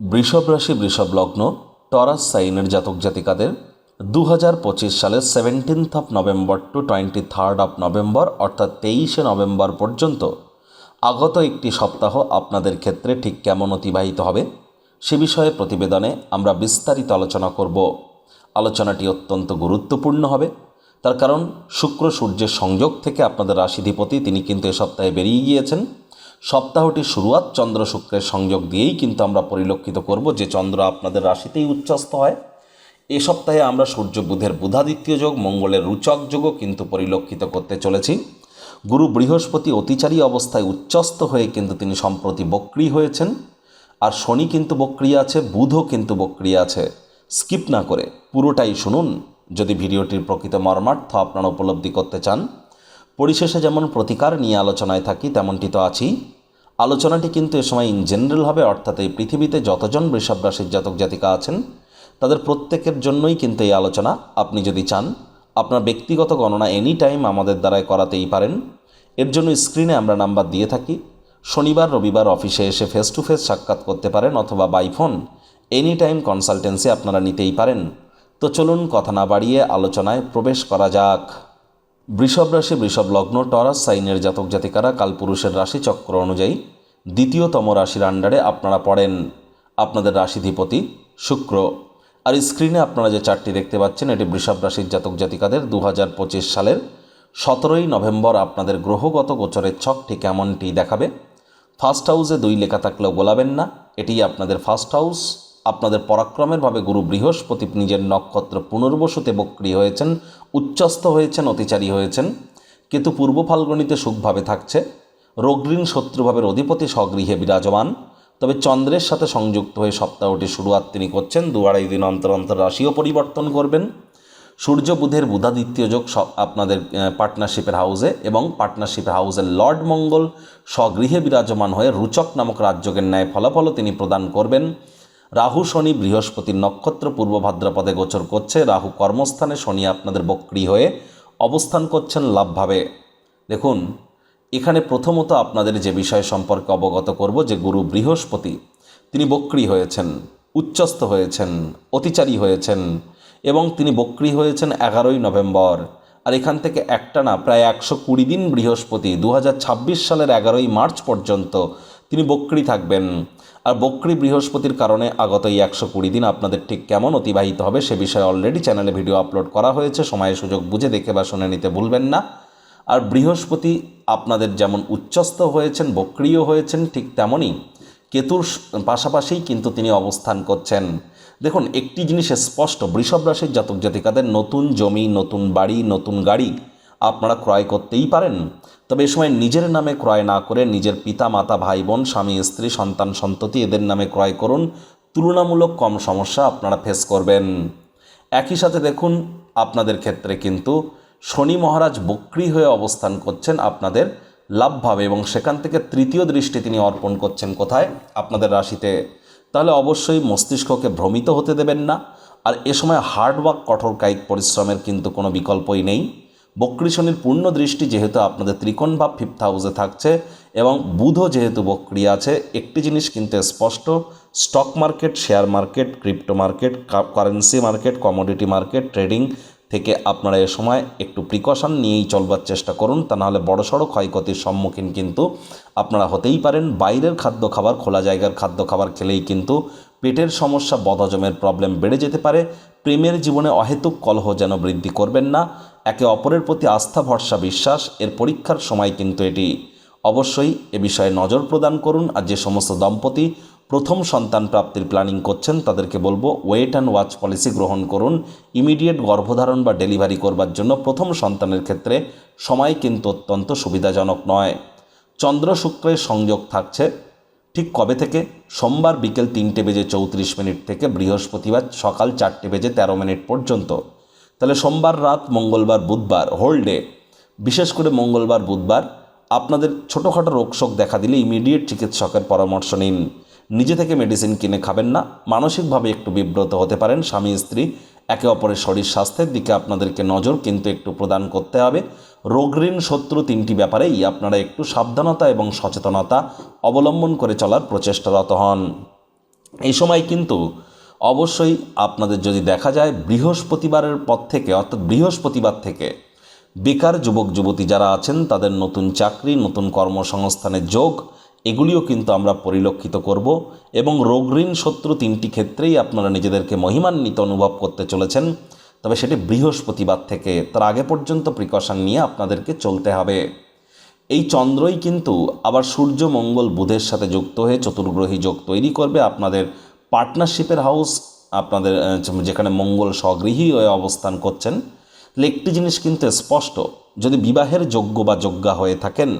বৃষভ রাশি, বৃষভ লগ্ন, টরাস সাইনের জাতক জাতিকাদের দু হাজার পঁচিশ সালের seventeenth of November to twenty third of November অর্থাৎ তেইশে নভেম্বর পর্যন্ত আগত একটি সপ্তাহ আপনাদের ক্ষেত্রে ঠিক কেমন অতিবাহিত হবে সে বিষয়ে প্রতিবেদনে আমরা বিস্তারিত আলোচনা করব। আলোচনাটি অত্যন্ত গুরুত্বপূর্ণ হবে। তার কারণ শুক্র সূর্যের সংযোগ থেকে আপনাদের রাশিধিপতি, তিনি কিন্তু এ সপ্তাহে বেরিয়ে গিয়েছেন। সপ্তাহটির শুরুয়াত চন্দ্র শুক্রের সংযোগ দিয়েই কিন্তু আমরা পরিলক্ষিত করব যে চন্দ্র আপনাদের রাশিতেই উচ্চস্থ হয়। এ সপ্তাহে আমরা সূর্য বুধের বুধাদিত্য যোগ, মঙ্গলের রুচক যোগও কিন্তু পরিলক্ষিত করতে চলেছি। গুরু বৃহস্পতি অতিচারী অবস্থায় উচ্চস্থ হয়ে কিন্তু তিনি সম্প্রতি বক্রি হয়েছেন। আর শনি কিন্তু বক্রি আছে, বুধও কিন্তু বক্রি আছে। স্কিপ না করে পুরোটাই শুনুন। যদি ভিডিওটির প্রকৃত মর্মার্থ আপনারা উপলব্ধি করতে চান পরিশেষে যেমন প্রতিকার নিয়ে আলোচনায় থাকি, তেমনটি তো আছেই। আলোচনাটি কিন্তু এ সময় ইন জেনারেল হবে, অর্থাৎ এই পৃথিবীতে যতজন বৃষভ রাশির জাতক জাতিকা আছেন, তাদের প্রত্যেকের জন্যই কিন্তু এই আলোচনা। আপনি যদি চান, আপনার ব্যক্তিগত গণনা এনি টাইম আমাদের দ্বারাই করাতেই পারেন। এর জন্য স্ক্রিনে আমরা নাম্বার দিয়ে থাকি। শনিবার, রবিবার অফিসে এসে ফেস টু ফেস সাক্ষাৎ করতে পারেন অথবা by phone any time consultancy আপনারা নিতেই পারেন। তো চলুন কথা না বাড়িয়ে আলোচনায় প্রবেশ করা যাক। বৃষভ রাশি, বৃষভ লগ্ন, টরাস, সাইনের জাতক জাতিকারা, কালপুরুষের রাশি চক্র অনুযায়ী দ্বিতীয়তম রাশির আন্ডারে আপনারা পড়েন। আপনাদের রাশিধিপতি শুক্র। আর স্ক্রিনে আপনারা যে চারটি দেখতে পাচ্ছেন, এটি বৃষভ রাশির জাতক জাতিকাদের দু হাজার পঁচিশ সালের সতেরোই নভেম্বর আপনাদের গ্রহগত গোচরের ছকটি কেমনটি দেখাবে। ফার্স্ট হাউসে দুই লেখা থাকলেও বলাবেন না এটি আপনাদের ফার্স্ট হাউস আপনাদের পরাক্রমের ভাবে গুরু বৃহস্পতি নিজের নক্ষত্র পুনর্বসুতে বক্রি হয়েছেন, উচ্চস্থ হয়েছেন, অতিচারী হয়েছেন। কিন্তু পূর্ব ফাল্গুনিতে সুখভাবে থাকছে রোগঋণ শত্রুভাবের অধিপতি স্বগৃহে বিরাজমান। তবে চন্দ্রের সাথে সংযুক্ত হয়ে সপ্তাহটি শুরুয়াত তিনি করছেন, দু আড়াই দিন অন্তর অন্তর রাশিও পরিবর্তন করবেন। সূর্য বুধের বুধাদিত্য যোগ আপনাদের পার্টনারশিপের হাউসে এবং পার্টনারশিপের হাউসের লর্ড মঙ্গল স্বগৃহে বিরাজমান হয়ে রুচক নামক রাজযোগের ন্যায় ফলাফলও তিনি প্রদান করবেন। রাহু, শনি বৃহস্পতির নক্ষত্র পূর্ব ভাদ্রপদে গোচর করছে। রাহু কর্মস্থানে, শনি আপনাদের বক্রি হয়ে অবস্থান করছেন লাভভাবে। দেখুন, এখানে প্রথমত আপনাদের যে বিষয় সম্পর্কে অবগত করব, যে গুরু বৃহস্পতি, তিনি বক্রি হয়েছেন, উচ্চস্থ হয়েছেন, অতিচারী হয়েছেন এবং তিনি বক্রি হয়েছেন এগারোই নভেম্বর। আর এখান থেকে একটা না, প্রায় একশো কুড়ি দিন বৃহস্পতি দু হাজার ছাব্বিশ সালের এগারোই মার্চ পর্যন্ত তিনি বক্রি থাকবেন। আর বক্রি বৃহস্পতির কারণে আগত এই একশো কুড়ি দিন আপনাদের ঠিক কেমন অতিবাহিত হবে সে বিষয়ে অলরেডি চ্যানেলে ভিডিও আপলোড করা হয়েছে। সময় সুযোগ বুঝে দেখে বা শুনে নিতে ভুলবেন না। আর বৃহস্পতি আপনাদের যেমন উচ্চস্থ হয়েছেন বক্রিয় হয়েছেন, ঠিক তেমনই কেতুর পাশাপাশিই কিন্তু তিনি অবস্থান করছেন। দেখুন, একটি জিনিস স্পষ্ট, বৃষভ রাশির জাতক জাতিকাদের নতুন জমি, নতুন বাড়ি, নতুন গাড়ি আপনারা ক্রয় করতেই পারেন। তবে এ সময় নিজের নামে ক্রয় না করে নিজের পিতা মাতা ভাই বোন স্বামী, স্ত্রী, সন্তান, সন্ততি এদের নামে ক্রয় করুন। তুলনামূলক কম সমস্যা আপনারা ফেস করবেন। একই সাথে দেখুন, আপনাদের ক্ষেত্রে কিন্তু শনি মহারাজ বক্রি হয়ে অবস্থান করছেন আপনাদের লাভভাবে এবং সেখান থেকে তৃতীয় দৃষ্টি তিনি অর্পণ করছেন কোথায়? আপনাদের রাশিতে। তাহলে অবশ্যই মস্তিষ্ককে ভ্রমিত হতে দেবেন না। আর এ সময় হার্ডওয়ার্ক কঠোর কায়িক পরিশ্রমের কিন্তু কোনো বিকল্পই নেই। বক্রী শনির পূর্ণ দৃষ্টি যেহেতু আপনাদের ত্রিকোণ ভাব ফিফথ হাউসে থাকছে এবং বুধও যেহেতু বক্রি আছে, একটি জিনিস কিন্তু স্পষ্ট stock market share market crypto market currency market commodity market trading থেকে আপনারা এ সময় একটু প্রিকশন নিয়েই চলবার চেষ্টা করুন, তা নাহলে বড়সড় ক্ষয়ক্ষতির সম্মুখীন কিন্তু আপনারা হতেই পারেন। বাইরের খাদ্য খাবার, খোলা জায়গার খাদ্য খাবার খেলেই কিন্তু পেটের সমস্যা, বদহজমের প্রবলেম বেড়ে যেতে পারে। প্রেমের জীবনে অহেতুক কলহ যেন বৃদ্ধি করবেন না। একে অপরের প্রতি আস্থা, ভরসা, বিশ্বাস, এর পরীক্ষার সময় কিন্তু এটি। অবশ্যই এ বিষয়ে নজর প্রদান করুন আর যে সমস্ত দম্পতি প্রথম সন্তান প্রাপ্তির প্ল্যানিং করছেন তাদেরকে বলব ওয়েট অ্যান্ড ওয়াচ পলিসি গ্রহণ করুন। ইমিডিয়েট গর্ভধারণ বা ডেলিভারি করবার জন্য প্রথম সন্তানের ক্ষেত্রে সময় কিন্তু অত্যন্ত সুবিধাজনক নয়। চন্দ্র শুক্রের সংযোগ থাকছে। ঠিক কবে থেকে? সোমবার বিকেল তিনটে বেজে চৌত্রিশ মিনিট থেকে বৃহস্পতিবার সকাল চারটে বেজে তেরো মিনিট পর্যন্ত। তাহলে সোমবার রাত, মঙ্গলবার, বুধবার হোল ডে বিশেষ করে মঙ্গলবার, বুধবার, আপনাদের ছোটোখাটো রোগশোক দেখা দিলে ইমিডিয়েট চিকিৎসকের পরামর্শ নিন। নিজে থেকে মেডিসিন কিনে খাবেন না, মানসিকভাবে একটু বিব্রত হতে পারেন, স্বামী, স্ত্রী, একে অপরের শরীর স্বাস্থ্যের দিকে আপনাদেরকে নজর কিন্তু একটু প্রদান করতে হবে। রোগঋণ শত্রু তিনটি ব্যাপারেই আপনারা একটু সাবধানতা এবং সচেতনতা অবলম্বন করে চলার প্রচেষ্টারত হন। এই সময় কিন্তু অবশ্যই আপনাদের যদি দেখা যায় বৃহস্পতিবারের পর থেকে, অর্থাৎ বৃহস্পতিবার থেকে, বেকার যুবক, যুবতী যারা আছেন, তাদের নতুন চাকরি, নতুন কর্মসংস্থানের যোগ, এগুলিও কিন্তু আমরা পরিলক্ষিত করব এবং রোগ ঋণ শত্রু তিনটি ক্ষেত্রেই আপনারা নিজেদেরকে মহিমান্বিত অনুভব করতে চলেছেন। তবে সেটি বৃহস্পতিবার থেকে, তার আগে পর্যন্ত প্রিকশন নিয়ে আপনাদেরকে চলতে হবে। এই চন্দ্রই কিন্তু আবার সূর্য, মঙ্গল, বুধের সাথে যুক্ত হয়ে চতুর্গ্রহী যোগ তৈরি করবে আপনাদের পার্টনারশিপের হাউস আপনাদের যেখানে মঙ্গল স্বগৃহী হয়ে অবস্থান করছেন, তাহলে একটি জিনিস কিন্তু স্পষ্ট, যদি বিবাহের যোগ্য বা যোগ্যা হয়ে থাকেন,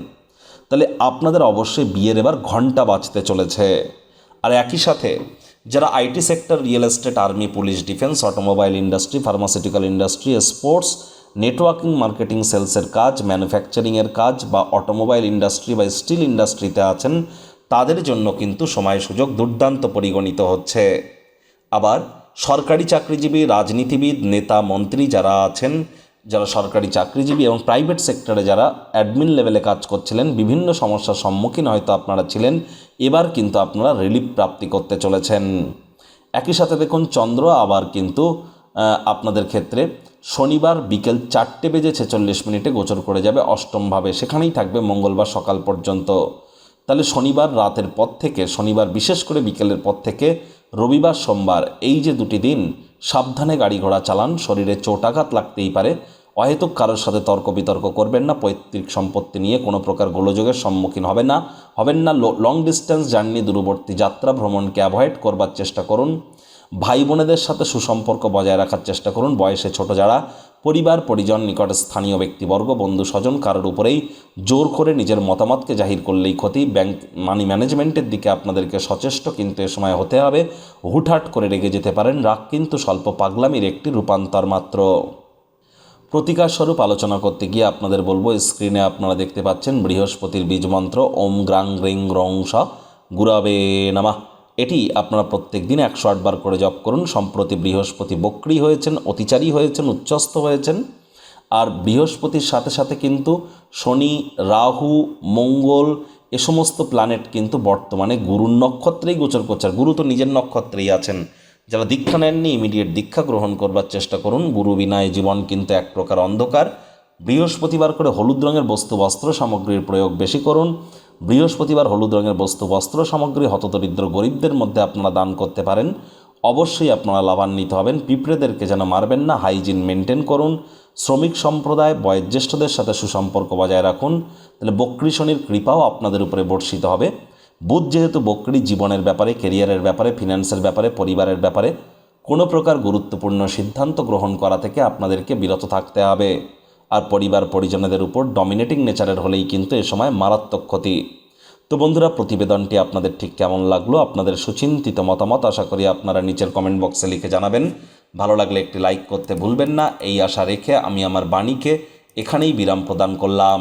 তাহলে আপনাদের অবশ্যই বিয়ের এবার ঘণ্টা বাজতে চলেছে। আর একই সাথে, যারা IT sector, real estate, army, police, defence, automobile industry, pharmaceutical industry, sports, networking, marketing, সেলসের কাজ, ম্যানুফ্যাকচারিংয়ের কাজ বা অটোমোবাইল ইন্ডাস্ট্রি বা স্টিল ইন্ডাস্ট্রিতে আছেন তাদের জন্য কিন্তু সময় সুযোগ দুর্দান্ত পরিগণিত হচ্ছে। আবার সরকারি চাকরিজীবী, রাজনীতিবিদ, নেতা, মন্ত্রী যারা আছেন, যারা সরকারি চাকরিজীবী এবং প্রাইভেট সেক্টরে যারা অ্যাডমিন লেভেলে কাজ করছিলেন, বিভিন্ন সমস্যার সম্মুখীন হয়তো আপনারা ছিলেন, এবার কিন্তু আপনারা রিলিফ প্রাপ্তি করতে চলেছেন। একই সাথে দেখুন, চন্দ্র আবার কিন্তু আপনাদের ক্ষেত্রে শনিবার বিকেল চারটে বেজে ছেচল্লিশ মিনিটে গোচর করে যাবে, অষ্টমভাবে। সেখানেই থাকবে মঙ্গলবার সকাল পর্যন্ত। তাহলে শনিবার রাতের পর থেকে, শনিবার বিশেষ করে বিকেলের পর থেকে রবিবার, সোমবার এই যে দুটি দিন, সাবধানে গাড়ি ঘোড়া চালান, শরীরে চোট আঘাত লাগতেই পারে। অহেতুক কারোর সাথে তর্ক বিতর্ক করবেন না, পৈতৃক সম্পত্তি নিয়ে কোনো প্রকার গোলযোগের সম্মুখীন হবে না, হবেন না লং ডিস্টেন্স জার্নি দূরবর্তী যাত্রা, ভ্রমণকে অ্যাভয়েড করবার চেষ্টা করুন, ভাই বোনেদের সাথে সুসম্পর্ক বজায় রাখার চেষ্টা করুন, বয়সে ছোট যারা, পরিবার, পরিজন, নিকট স্থানীয় ব্যক্তিবর্গ, বন্ধু স্বজন, কারোর উপরেই জোর করে নিজের মতামতকে জাহির করলেই ক্ষতি ব্যাংক মানি ম্যানেজমেন্টের দিকে আপনাদেরকে সচেষ্ট, কিন্তু এ সময় হতে হবে, হুটহাট করে রেগে যেতে পারেন, রাগ কিন্তু স্বল্প পাগলামির একটি রূপান্তর মাত্র। প্রতিকার স্বরূপ আলোচনা করতে গিয়ে আপনাদের বলব, স্ক্রিনে আপনারা দেখতে পাচ্ছেন বৃহস্পতির বীজ মন্ত্র, ওম গ্রাং রিং রং স, গুরাবে নামা। এটি আপনারা প্রত্যেক দিন একশো আটবার করে জপ করুন, সম্প্রতি বৃহস্পতি বক্রি হয়েছেন, অতিচারী হয়েছেন, উচ্চস্থ হয়েছেন। আর বৃহস্পতির সাথে সাথে কিন্তু শনি, রাহু, মঙ্গল, এ সমস্ত প্ল্যানেট কিন্তু বর্তমানে গুরুর নক্ষত্রেই গোচর করছে। গুরু তো নিজের নক্ষত্রেই আছেন। যারা দীক্ষা নেননি ইমিডিয়েট দীক্ষা গ্রহণ করবার চেষ্টা করুন। গুরু বিনায় জীবন কিন্তু এক প্রকার অন্ধকার। বৃহস্পতিবার করে হলুদ রঙের বস্তু, বস্ত্র সামগ্রীর প্রয়োগ বেশি করুন। বৃহস্পতিবার হলুদ রঙের বস্তু, বস্ত্র সামগ্রী হতদরিদ্র গরিবদের মধ্যে আপনারা দান করতে পারেন। অবশ্যই আপনারা লাভান্বিত হবেন। পিঁপড়েদেরকে যেন মারবেন না, হাইজিন মেনটেন করুন। শ্রমিক সম্প্রদায়, বয়োজ্যেষ্ঠদের সাথে সুসম্পর্ক বজায় রাখুন। তাহলে বক্রী শনির কৃপাও আপনাদের উপরে বর্ষিত হবে। বুধ যেহেতু বক্রী জীবনের ব্যাপারে কেরিয়ারের ব্যাপারে, ফিনান্সের ব্যাপারে, পরিবারের ব্যাপারে কোনো প্রকার গুরুত্বপূর্ণ সিদ্ধান্ত গ্রহণ করা থেকে আপনাদেরকে বিরত থাকতে হবে। আর পরিবার পরিজনদের উপর ডমিনেটিং নেচারের হলেই কিন্তু এ সময় মারাত্মক ক্ষতি। তো বন্ধুরা, প্রতিবেদনটি আপনাদের ঠিক কেমন লাগল? আপনাদের সুচিন্তিত মতামত আশা করি আপনারা নিচের কমেন্ট বক্সে লিখে জানাবেন। ভালো লাগলে একটি লাইক করতে ভুলবেন না। এই আশা রেখে আমি আমার বাণীকে এখানেই বিরাম প্রদান করলাম।